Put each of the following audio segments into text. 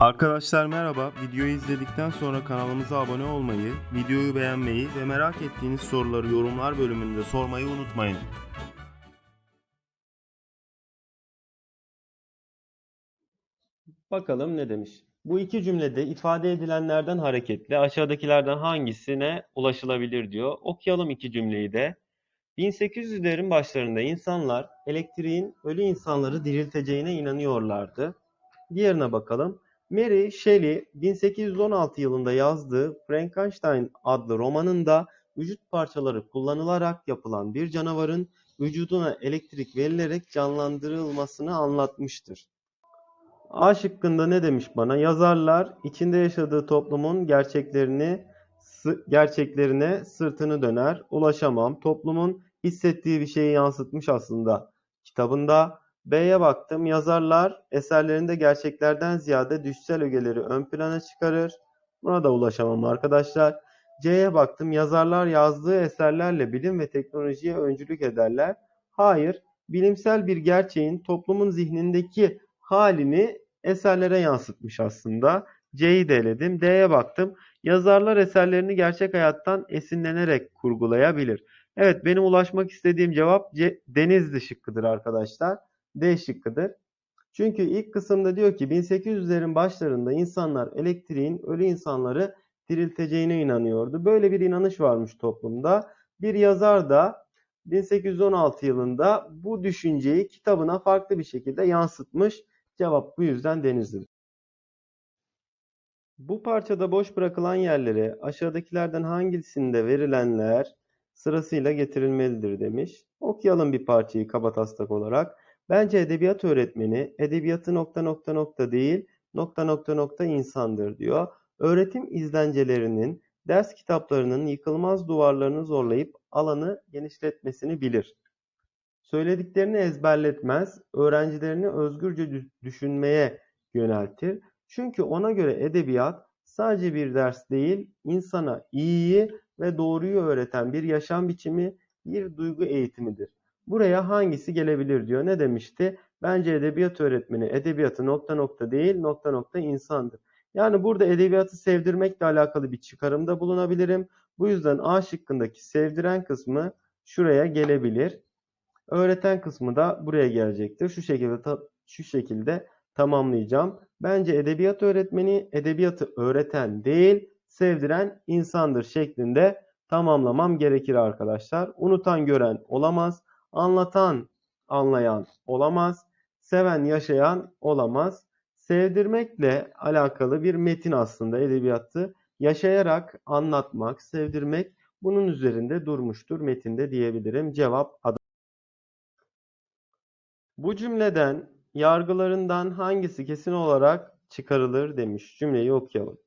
Arkadaşlar merhaba. Videoyu izledikten sonra kanalımıza abone olmayı, videoyu beğenmeyi ve merak ettiğiniz soruları yorumlar bölümünde sormayı unutmayın. Bakalım ne demiş. Bu iki cümlede ifade edilenlerden hareketle aşağıdakilerden hangisine ulaşılabilir diyor. Okuyalım iki cümleyi de. 1800'lerin başlarında insanlar elektriğin ölü insanları dirilteceğine inanıyorlardı. Diğerine bakalım. Mary Shelley 1816 yılında yazdığı Frankenstein adlı romanında vücut parçaları kullanılarak yapılan bir canavarın vücuduna elektrik verilerek canlandırılmasını anlatmıştır. A şıkkında ne demiş bana? Yazarlar içinde yaşadığı toplumun gerçeklerini gerçeklerine sırtını döner, ulaşamam. Toplumun hissettiği bir şeyi yansıtmış aslında kitabında. B'ye baktım. Yazarlar eserlerinde gerçeklerden ziyade düşsel ögeleri ön plana çıkarır. Buna da ulaşamam arkadaşlar. C'ye baktım. Yazarlar yazdığı eserlerle bilim ve teknolojiye öncülük ederler. Hayır, bilimsel bir gerçeğin toplumun zihnindeki halini eserlere yansıtmış aslında. C'yi de eledim. D'ye baktım. Yazarlar eserlerini gerçek hayattan esinlenerek kurgulayabilir. Evet benim ulaşmak istediğim cevap C, Denizli şıkkıdır arkadaşlar. D şıkkıdır. Çünkü ilk kısımda diyor ki 1800'lerin başlarında insanlar elektriğin ölü insanları dirilteceğine inanıyordu. Böyle bir inanış varmış toplumda. Bir yazar da 1816 yılında bu düşünceyi kitabına farklı bir şekilde yansıtmış. Cevap bu yüzden Denizli'dir. Bu parçada boş bırakılan yerlere aşağıdakilerden hangisinde verilenler sırasıyla getirilmelidir demiş. Okuyalım bir parçayı kabataslak olarak. Bence edebiyat öğretmeni edebiyatı nokta nokta nokta değil nokta nokta nokta insandır diyor. Öğretim izlencelerinin ders kitaplarının yıkılmaz duvarlarını zorlayıp alanı genişletmesini bilir. Söylediklerini ezberletmez, öğrencilerini özgürce dü- düşünmeye yöneltir. Çünkü ona göre edebiyat sadece bir ders değil, insana iyiyi ve doğruyu öğreten bir yaşam biçimi, bir duygu eğitimidir. Buraya hangisi gelebilir diyor. Ne demişti? Bence edebiyat öğretmeni edebiyatı nokta nokta değil nokta nokta insandır. Yani burada edebiyatı sevdirmekle alakalı bir çıkarımda bulunabilirim. Bu yüzden A şıkkındaki sevdiren kısmı şuraya gelebilir. Öğreten kısmı da buraya gelecektir. Şu şekilde şu şekilde tamamlayacağım. Bence edebiyat öğretmeni edebiyatı öğreten değil, sevdiren insandır şeklinde tamamlamam gerekir arkadaşlar. Unutan gören olamaz, anlatan anlayan olamaz, seven yaşayan olamaz. Sevdirmekle alakalı bir metin aslında edebiyatı yaşayarak anlatmak, sevdirmek bunun üzerinde durmuştur metinde diyebilirim. Cevap Adana. Bu cümleden yargılarından hangisi kesin olarak çıkarılır demiş. Cümleyi okuyalım.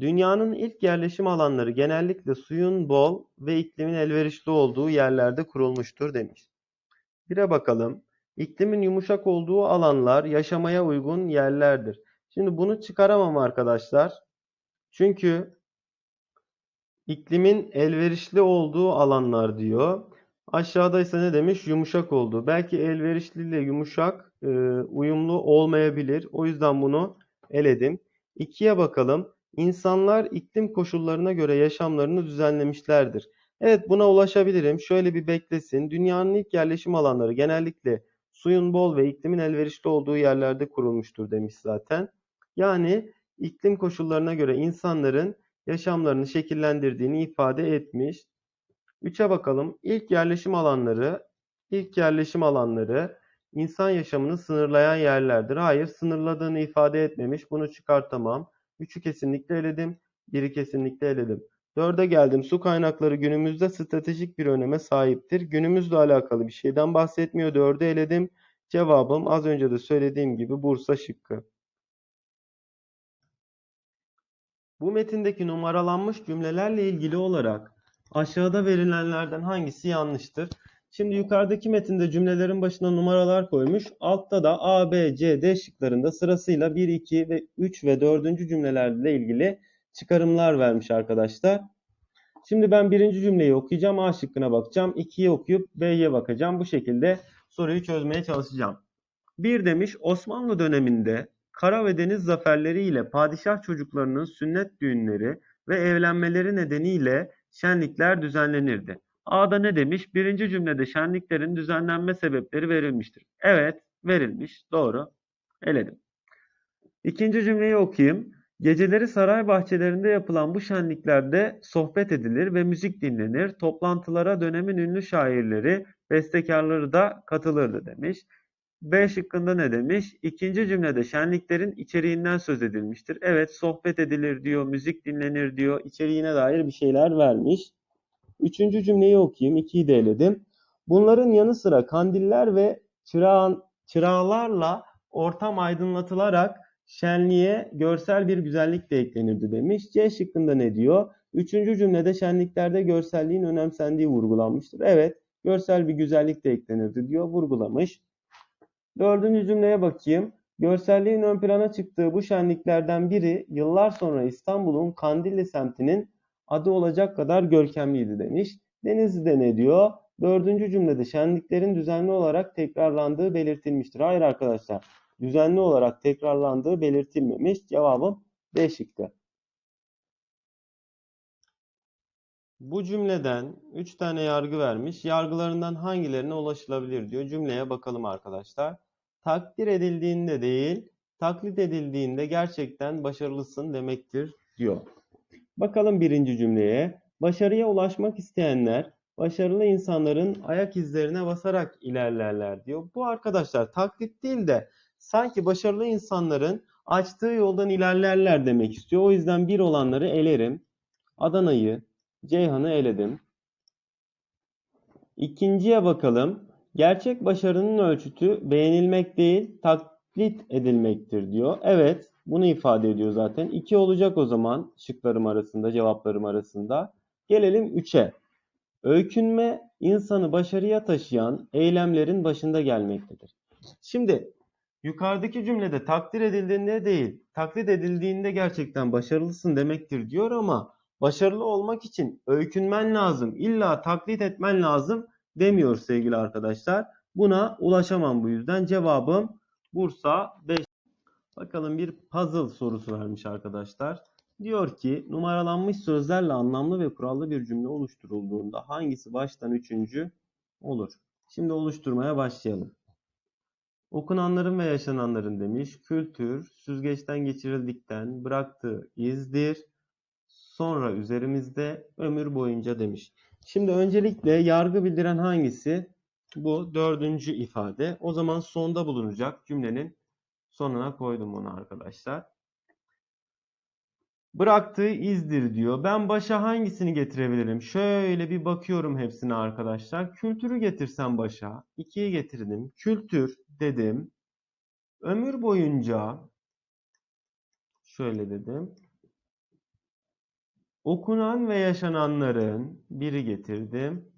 Dünyanın ilk yerleşim alanları genellikle suyun bol ve iklimin elverişli olduğu yerlerde kurulmuştur demiş. Bire bakalım. İklimin yumuşak olduğu alanlar yaşamaya uygun yerlerdir. Şimdi bunu çıkaramam arkadaşlar. Çünkü iklimin elverişli olduğu alanlar diyor. Aşağıda ise ne demiş? Yumuşak olduğu. Belki elverişli ile yumuşak e, uyumlu olmayabilir. O yüzden bunu eledim. İkiye bakalım. İnsanlar iklim koşullarına göre yaşamlarını düzenlemişlerdir. Evet buna ulaşabilirim. Şöyle bir beklesin. Dünyanın ilk yerleşim alanları genellikle suyun bol ve iklimin elverişli olduğu yerlerde kurulmuştur demiş zaten. Yani iklim koşullarına göre insanların yaşamlarını şekillendirdiğini ifade etmiş. 3'e bakalım. İlk yerleşim alanları, ilk yerleşim alanları insan yaşamını sınırlayan yerlerdir. Hayır, sınırladığını ifade etmemiş. Bunu çıkartamam. 3'ü kesinlikle eledim. 1'i kesinlikle eledim. 4'e geldim. Su kaynakları günümüzde stratejik bir öneme sahiptir. Günümüzle alakalı bir şeyden bahsetmiyor. 4'ü eledim. Cevabım az önce de söylediğim gibi Bursa şıkkı. Bu metindeki numaralanmış cümlelerle ilgili olarak aşağıda verilenlerden hangisi yanlıştır? Şimdi yukarıdaki metinde cümlelerin başına numaralar koymuş. Altta da A, B, C, D şıklarında sırasıyla 1, 2 ve 3 ve 4. cümlelerle ilgili çıkarımlar vermiş arkadaşlar. Şimdi ben birinci cümleyi okuyacağım. A şıkkına bakacağım. 2'yi okuyup B'ye bakacağım. Bu şekilde soruyu çözmeye çalışacağım. Bir demiş Osmanlı döneminde kara ve deniz zaferleriyle padişah çocuklarının sünnet düğünleri ve evlenmeleri nedeniyle şenlikler düzenlenirdi. A'da ne demiş? Birinci cümlede şenliklerin düzenlenme sebepleri verilmiştir. Evet, verilmiş. Doğru. Eledim. İkinci cümleyi okuyayım. Geceleri saray bahçelerinde yapılan bu şenliklerde sohbet edilir ve müzik dinlenir. Toplantılara dönemin ünlü şairleri, bestekarları da katılırdı demiş. B şıkkında ne demiş? İkinci cümlede şenliklerin içeriğinden söz edilmiştir. Evet, sohbet edilir diyor, müzik dinlenir diyor, içeriğine dair bir şeyler vermiş. Üçüncü cümleyi okuyayım, ikiyi de eledim. Bunların yanı sıra kandiller ve çırağan, çırağlarla ortam aydınlatılarak şenliğe görsel bir güzellik de eklenirdi demiş. C şıkkında ne diyor? Üçüncü cümlede şenliklerde görselliğin önemsendiği vurgulanmıştır. Evet, görsel bir güzellik de eklenirdi diyor, vurgulamış. Dördüncü cümleye bakayım. Görselliğin ön plana çıktığı bu şenliklerden biri yıllar sonra İstanbul'un Kandilli semtinin adı olacak kadar görkemliydi demiş. Denizli'de ne diyor? Dördüncü cümlede şenliklerin düzenli olarak tekrarlandığı belirtilmiştir. Hayır arkadaşlar, düzenli olarak tekrarlandığı belirtilmemiş. Cevabım B şıkkı. Bu cümleden 3 tane yargı vermiş. Yargılarından hangilerine ulaşılabilir diyor. Cümleye bakalım arkadaşlar. Takdir edildiğinde değil, taklit edildiğinde gerçekten başarılısın demektir diyor. Bakalım birinci cümleye. Başarıya ulaşmak isteyenler başarılı insanların ayak izlerine basarak ilerlerler diyor. Bu arkadaşlar taklit değil de sanki başarılı insanların açtığı yoldan ilerlerler demek istiyor. O yüzden bir olanları elerim. Adana'yı, Ceyhan'ı eledim. İkinciye bakalım. Gerçek başarının ölçütü beğenilmek değil, taklit edilmektir diyor. Evet, bunu ifade ediyor zaten. İki olacak o zaman şıklarım arasında, cevaplarım arasında. Gelelim üçe. Öykünme insanı başarıya taşıyan eylemlerin başında gelmektedir. Şimdi yukarıdaki cümlede takdir edildiğinde değil, taklit edildiğinde gerçekten başarılısın demektir diyor ama başarılı olmak için öykünmen lazım, illa taklit etmen lazım demiyor sevgili arkadaşlar. Buna ulaşamam bu yüzden. Cevabım Bursa 5. Bakalım bir puzzle sorusu vermiş arkadaşlar. Diyor ki numaralanmış sözlerle anlamlı ve kurallı bir cümle oluşturulduğunda hangisi baştan üçüncü olur? Şimdi oluşturmaya başlayalım. Okunanların ve yaşananların demiş. Kültür süzgeçten geçirildikten bıraktığı izdir. Sonra üzerimizde ömür boyunca demiş. Şimdi öncelikle yargı bildiren hangisi? Bu dördüncü ifade. O zaman sonda bulunacak cümlenin sonuna koydum onu arkadaşlar. Bıraktığı izdir diyor. Ben başa hangisini getirebilirim? Şöyle bir bakıyorum hepsine arkadaşlar. Kültürü getirsem başa. 2'yi getirdim. Kültür dedim. Ömür boyunca şöyle dedim. Okunan ve yaşananların biri getirdim.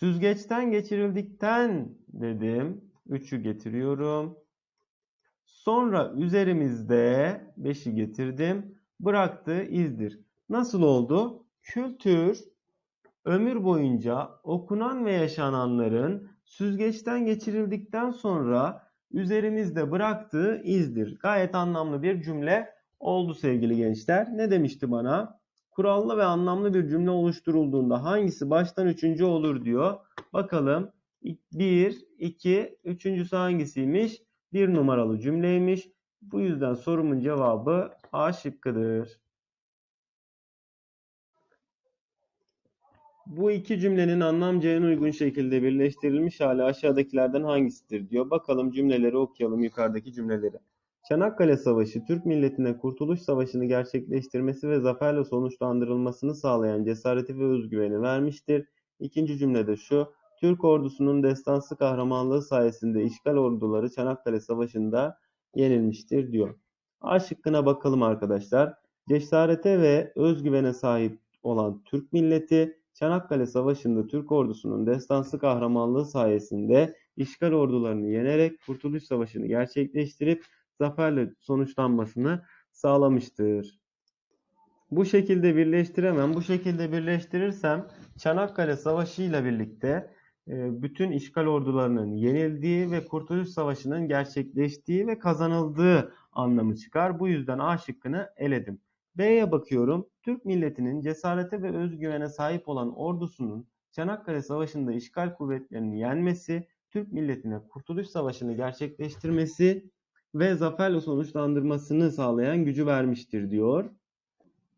Süzgeçten geçirildikten dedim. Üçü getiriyorum. Sonra üzerimizde beşi getirdim. Bıraktığı izdir. Nasıl oldu? Kültür ömür boyunca okunan ve yaşananların süzgeçten geçirildikten sonra üzerimizde bıraktığı izdir. Gayet anlamlı bir cümle oldu sevgili gençler. Ne demişti bana? Kurallı ve anlamlı bir cümle oluşturulduğunda hangisi baştan üçüncü olur diyor. Bakalım. 1, 2, üçüncüsü hangisiymiş? Bir numaralı cümleymiş. Bu yüzden sorumun cevabı A şıkkıdır. Bu iki cümlenin anlamca en uygun şekilde birleştirilmiş hali aşağıdakilerden hangisidir diyor. Bakalım cümleleri okuyalım yukarıdaki cümleleri. Çanakkale Savaşı Türk milletine Kurtuluş Savaşı'nı gerçekleştirmesi ve zaferle sonuçlandırılmasını sağlayan cesareti ve özgüveni vermiştir. İkinci cümlede şu. Türk ordusunun destansı kahramanlığı sayesinde işgal orduları Çanakkale Savaşı'nda yenilmiştir diyor. A şıkkına bakalım arkadaşlar. Cesarete ve özgüvene sahip olan Türk milleti Çanakkale Savaşı'nda Türk ordusunun destansı kahramanlığı sayesinde işgal ordularını yenerek Kurtuluş Savaşı'nı gerçekleştirip zaferle sonuçlanmasını sağlamıştır. Bu şekilde birleştiremem. Bu şekilde birleştirirsem Çanakkale Savaşı ile birlikte e, bütün işgal ordularının yenildiği ve Kurtuluş Savaşı'nın gerçekleştiği ve kazanıldığı anlamı çıkar. Bu yüzden A şıkkını eledim. B'ye bakıyorum. Türk milletinin cesarete ve özgüvene sahip olan ordusunun Çanakkale Savaşı'nda işgal kuvvetlerini yenmesi, Türk milletine Kurtuluş Savaşı'nı gerçekleştirmesi ve zaferle sonuçlandırmasını sağlayan gücü vermiştir diyor.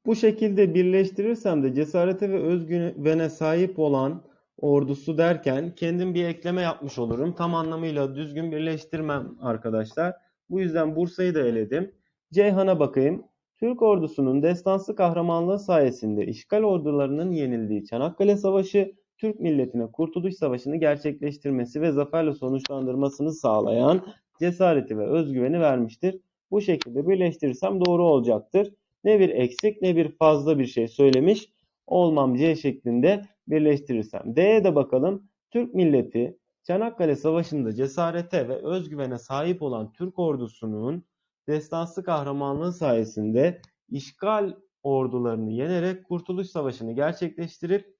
Bu şekilde birleştirirsem de cesarete ve özgüvene sahip olan ordusu derken kendim bir ekleme yapmış olurum. Tam anlamıyla düzgün birleştirmem arkadaşlar. Bu yüzden Bursa'yı da eledim. Ceyhan'a bakayım. Türk ordusunun destansı kahramanlığı sayesinde işgal ordularının yenildiği Çanakkale Savaşı, Türk milletine Kurtuluş Savaşı'nı gerçekleştirmesi ve zaferle sonuçlandırmasını sağlayan cesareti ve özgüveni vermiştir. Bu şekilde birleştirirsem doğru olacaktır. Ne bir eksik ne bir fazla bir şey söylemiş olmam C şeklinde birleştirirsem. D'ye de bakalım. Türk milleti Çanakkale Savaşı'nda cesarete ve özgüvene sahip olan Türk ordusunun destansı kahramanlığı sayesinde işgal ordularını yenerek Kurtuluş Savaşı'nı gerçekleştirip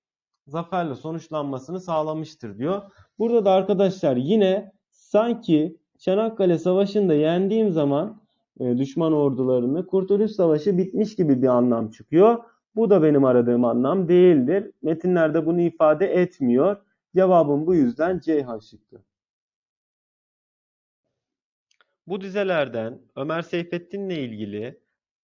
zaferle sonuçlanmasını sağlamıştır diyor. Burada da arkadaşlar yine sanki Çanakkale Savaşı'nda yendiğim zaman e, düşman ordularını Kurtuluş Savaşı bitmiş gibi bir anlam çıkıyor. Bu da benim aradığım anlam değildir. Metinlerde bunu ifade etmiyor. Cevabım bu yüzden Ceyhan şıkkı. Bu dizelerden Ömer Seyfettin'le ilgili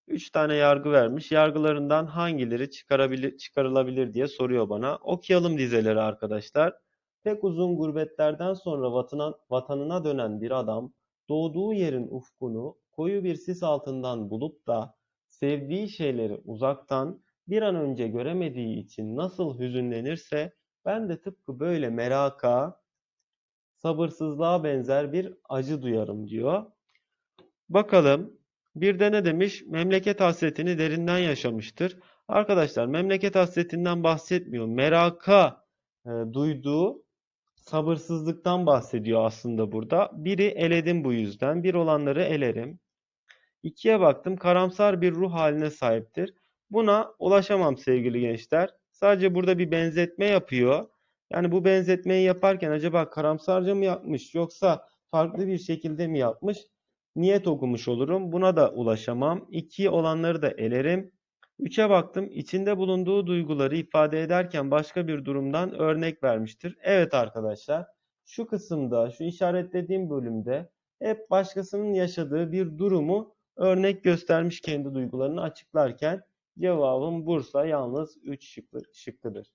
3 tane yargı vermiş. Yargılarından hangileri çıkarabilir, çıkarılabilir diye soruyor bana. Okuyalım dizeleri arkadaşlar. Pek uzun gurbetlerden sonra vatana, vatanına dönen bir adam doğduğu yerin ufkunu koyu bir sis altından bulup da sevdiği şeyleri uzaktan bir an önce göremediği için nasıl hüzünlenirse ben de tıpkı böyle meraka, sabırsızlığa benzer bir acı duyarım diyor. Bakalım bir de ne demiş? Memleket hasretini derinden yaşamıştır. Arkadaşlar memleket hasretinden bahsetmiyor. Meraka e, duyduğu sabırsızlıktan bahsediyor aslında burada. Biri eledim bu yüzden. Bir olanları elerim. İkiye baktım. Karamsar bir ruh haline sahiptir. Buna ulaşamam sevgili gençler. Sadece burada bir benzetme yapıyor. Yani bu benzetmeyi yaparken acaba karamsarca mı yapmış yoksa farklı bir şekilde mi yapmış? Niyet okumuş olurum. Buna da ulaşamam. 2 olanları da elerim. 3'e baktım. İçinde bulunduğu duyguları ifade ederken başka bir durumdan örnek vermiştir. Evet arkadaşlar. Şu kısımda, şu işaretlediğim bölümde hep başkasının yaşadığı bir durumu örnek göstermiş kendi duygularını açıklarken cevabım Bursa yalnız 3 şıkkı, şıkkıdır.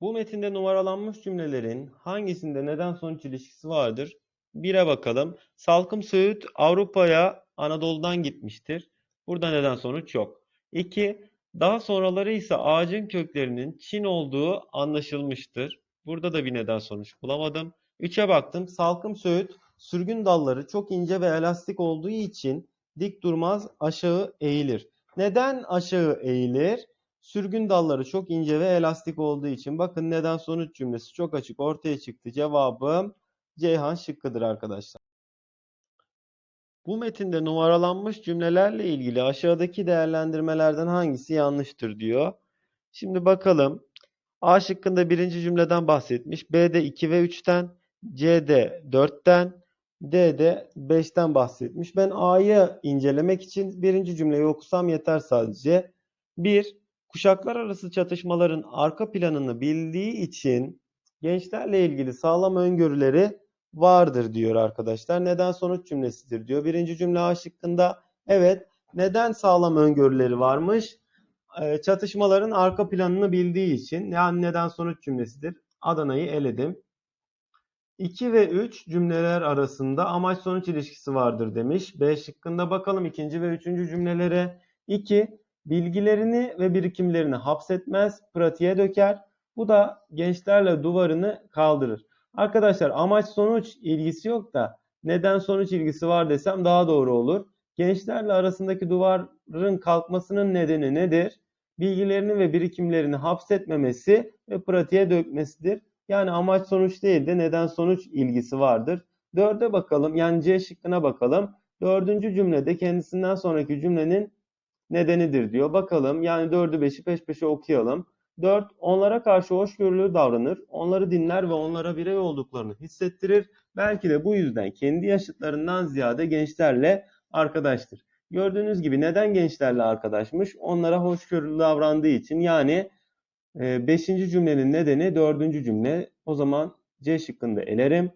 Bu metinde numaralanmış cümlelerin hangisinde neden sonuç ilişkisi vardır? 1'e bakalım. Salkım Söğüt Avrupa'ya Anadolu'dan gitmiştir. Burada neden sonuç yok. 2. Daha sonraları ise ağacın köklerinin Çin olduğu anlaşılmıştır. Burada da bir neden sonuç bulamadım. 3'e baktım. Salkım Söğüt sürgün dalları çok ince ve elastik olduğu için dik durmaz aşağı eğilir. Neden aşağı eğilir? Sürgün dalları çok ince ve elastik olduğu için. Bakın neden sonuç cümlesi çok açık ortaya çıktı. Cevabım Ceyhan şıkkıdır arkadaşlar. Bu metinde numaralanmış cümlelerle ilgili aşağıdaki değerlendirmelerden hangisi yanlıştır diyor. Şimdi bakalım. A şıkkında birinci cümleden bahsetmiş. B'de 2 ve 3'ten, C'de 4'ten, D'de 5'ten bahsetmiş. Ben A'yı incelemek için birinci cümleyi okusam yeter sadece. 1. Kuşaklar arası çatışmaların arka planını bildiği için gençlerle ilgili sağlam öngörüleri vardır diyor arkadaşlar. Neden sonuç cümlesidir diyor. Birinci cümle A şıkkında evet neden sağlam öngörüleri varmış? Ee, çatışmaların arka planını bildiği için yani neden sonuç cümlesidir. Adana'yı eledim. 2 ve 3 cümleler arasında amaç sonuç ilişkisi vardır demiş. B şıkkında bakalım ikinci ve üçüncü cümlelere. 2 bilgilerini ve birikimlerini hapsetmez, pratiğe döker. Bu da gençlerle duvarını kaldırır. Arkadaşlar amaç sonuç ilgisi yok da neden sonuç ilgisi var desem daha doğru olur. Gençlerle arasındaki duvarın kalkmasının nedeni nedir? Bilgilerini ve birikimlerini hapsetmemesi ve pratiğe dökmesidir. Yani amaç sonuç değil de neden sonuç ilgisi vardır. Dörde bakalım yani C şıkkına bakalım. Dördüncü cümlede kendisinden sonraki cümlenin nedenidir diyor. Bakalım yani 4'ü 5'i peş peşe okuyalım. 4. Onlara karşı hoşgörülü davranır. Onları dinler ve onlara birey olduklarını hissettirir. Belki de bu yüzden kendi yaşıtlarından ziyade gençlerle arkadaştır. Gördüğünüz gibi neden gençlerle arkadaşmış? Onlara hoşgörülü davrandığı için. Yani 5. cümlenin nedeni 4. cümle. O zaman C şıkkında elerim.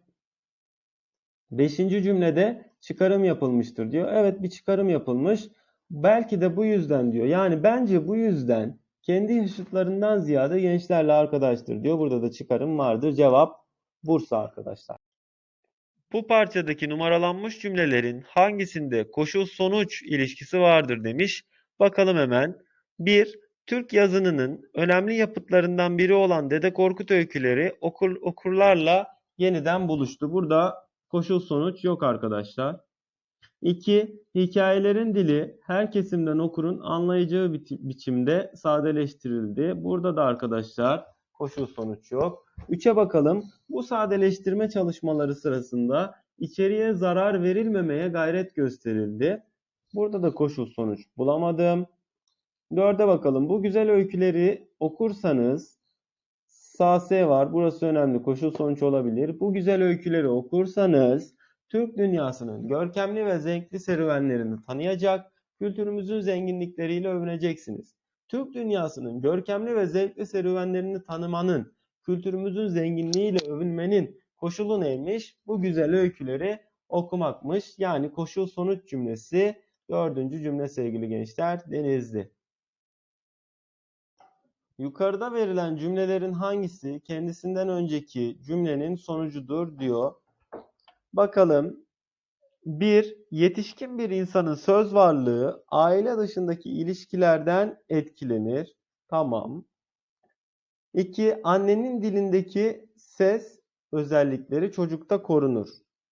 5. cümlede çıkarım yapılmıştır diyor. Evet bir çıkarım yapılmış. Belki de bu yüzden diyor. Yani bence bu yüzden kendi yaşıtlarından ziyade gençlerle arkadaştır diyor. Burada da çıkarım vardır. Cevap Bursa arkadaşlar. Bu parçadaki numaralanmış cümlelerin hangisinde koşul sonuç ilişkisi vardır demiş. Bakalım hemen. 1. Türk yazınının önemli yapıtlarından biri olan Dede Korkut öyküleri okur, okurlarla yeniden buluştu. Burada koşul sonuç yok arkadaşlar. 2. Hikayelerin dili her kesimden okurun anlayacağı biti- biçimde sadeleştirildi. Burada da arkadaşlar koşul sonuç yok. 3'e bakalım. Bu sadeleştirme çalışmaları sırasında içeriye zarar verilmemeye gayret gösterildi. Burada da koşul sonuç bulamadım. 4'e bakalım. Bu güzel öyküleri okursanız sağ S var. Burası önemli. Koşul sonuç olabilir. Bu güzel öyküleri okursanız Türk dünyasının görkemli ve zevkli serüvenlerini tanıyacak, kültürümüzün zenginlikleriyle övüneceksiniz. Türk dünyasının görkemli ve zevkli serüvenlerini tanımanın, kültürümüzün zenginliğiyle övünmenin koşulu neymiş? Bu güzel öyküleri okumakmış. Yani koşul sonuç cümlesi dördüncü cümle sevgili gençler Denizli. Yukarıda verilen cümlelerin hangisi kendisinden önceki cümlenin sonucudur diyor. Bakalım. 1. Yetişkin bir insanın söz varlığı aile dışındaki ilişkilerden etkilenir. Tamam. 2. Annenin dilindeki ses özellikleri çocukta korunur.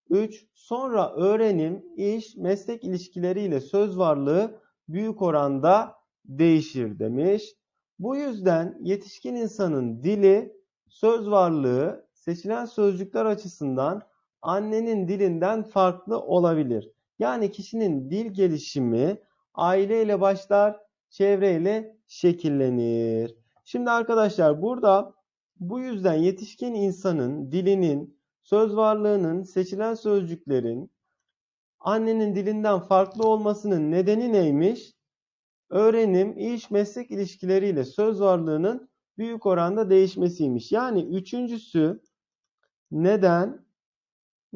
3. Sonra öğrenim, iş, meslek ilişkileriyle söz varlığı büyük oranda değişir demiş. Bu yüzden yetişkin insanın dili, söz varlığı seçilen sözcükler açısından annenin dilinden farklı olabilir. Yani kişinin dil gelişimi aileyle başlar, çevreyle şekillenir. Şimdi arkadaşlar burada bu yüzden yetişkin insanın dilinin, söz varlığının, seçilen sözcüklerin annenin dilinden farklı olmasının nedeni neymiş? Öğrenim, iş, meslek ilişkileriyle söz varlığının büyük oranda değişmesiymiş. Yani üçüncüsü neden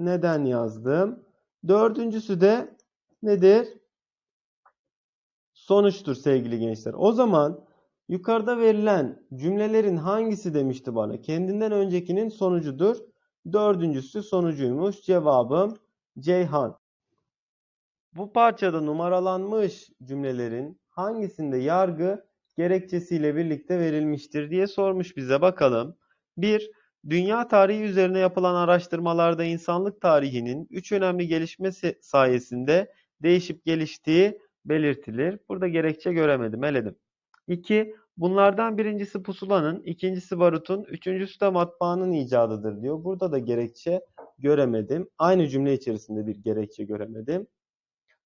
neden yazdım. Dördüncüsü de nedir? Sonuçtur sevgili gençler. O zaman yukarıda verilen cümlelerin hangisi demişti bana? Kendinden öncekinin sonucudur. Dördüncüsü sonucuymuş. Cevabım Ceyhan. Bu parçada numaralanmış cümlelerin hangisinde yargı gerekçesiyle birlikte verilmiştir diye sormuş bize bakalım. 1. Dünya tarihi üzerine yapılan araştırmalarda insanlık tarihinin üç önemli gelişme sayesinde değişip geliştiği belirtilir. Burada gerekçe göremedim, eledim. 2. Bunlardan birincisi pusulanın, ikincisi barutun, üçüncüsü de matbaanın icadıdır diyor. Burada da gerekçe göremedim. Aynı cümle içerisinde bir gerekçe göremedim.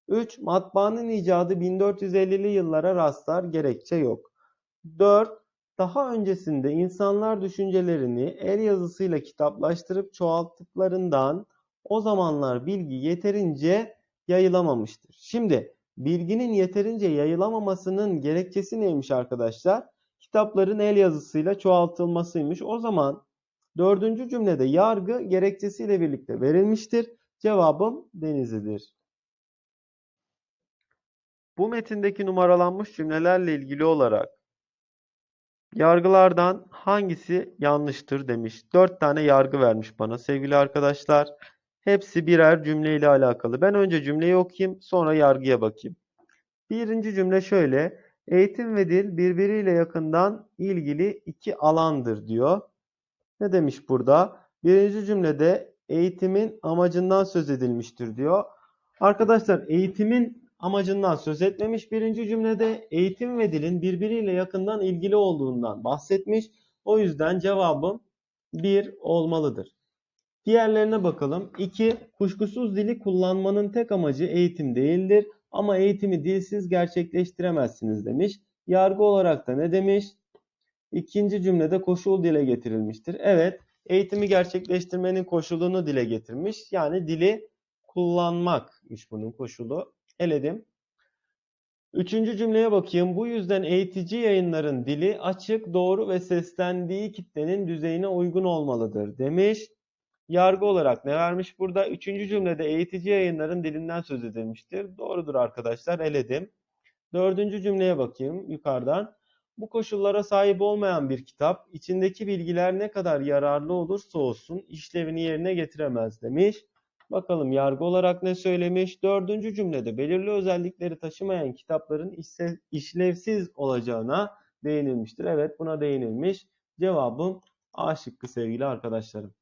3. Matbaanın icadı 1450'li yıllara rastlar, gerekçe yok. 4. Daha öncesinde insanlar düşüncelerini el yazısıyla kitaplaştırıp çoğalttıklarından o zamanlar bilgi yeterince yayılamamıştır. Şimdi bilginin yeterince yayılamamasının gerekçesi neymiş arkadaşlar? Kitapların el yazısıyla çoğaltılmasıymış. O zaman dördüncü cümlede yargı gerekçesiyle birlikte verilmiştir. Cevabım Denizli'dir. Bu metindeki numaralanmış cümlelerle ilgili olarak Yargılardan hangisi yanlıştır demiş. Dört tane yargı vermiş bana sevgili arkadaşlar. Hepsi birer cümleyle alakalı. Ben önce cümleyi okuyayım, sonra yargıya bakayım. Birinci cümle şöyle. Eğitim ve dil birbiriyle yakından ilgili iki alandır diyor. Ne demiş burada? Birinci cümlede eğitimin amacından söz edilmiştir diyor. Arkadaşlar eğitimin amacından söz etmemiş birinci cümlede eğitim ve dilin birbiriyle yakından ilgili olduğundan bahsetmiş. O yüzden cevabım 1 olmalıdır. Diğerlerine bakalım. 2. Kuşkusuz dili kullanmanın tek amacı eğitim değildir. Ama eğitimi dilsiz gerçekleştiremezsiniz demiş. Yargı olarak da ne demiş? İkinci cümlede koşul dile getirilmiştir. Evet, eğitimi gerçekleştirmenin koşulunu dile getirmiş. Yani dili kullanmakmış bunun koşulu. Eledim. Üçüncü cümleye bakayım. Bu yüzden eğitici yayınların dili açık, doğru ve seslendiği kitlenin düzeyine uygun olmalıdır demiş. Yargı olarak ne vermiş burada? Üçüncü cümlede eğitici yayınların dilinden söz edilmiştir. Doğrudur arkadaşlar, eledim. Dördüncü cümleye bakayım yukarıdan. Bu koşullara sahip olmayan bir kitap, içindeki bilgiler ne kadar yararlı olursa olsun işlevini yerine getiremez demiş. Bakalım yargı olarak ne söylemiş? Dördüncü cümlede belirli özellikleri taşımayan kitapların işlevsiz olacağına değinilmiştir. Evet buna değinilmiş. Cevabım A şıkkı sevgili arkadaşlarım.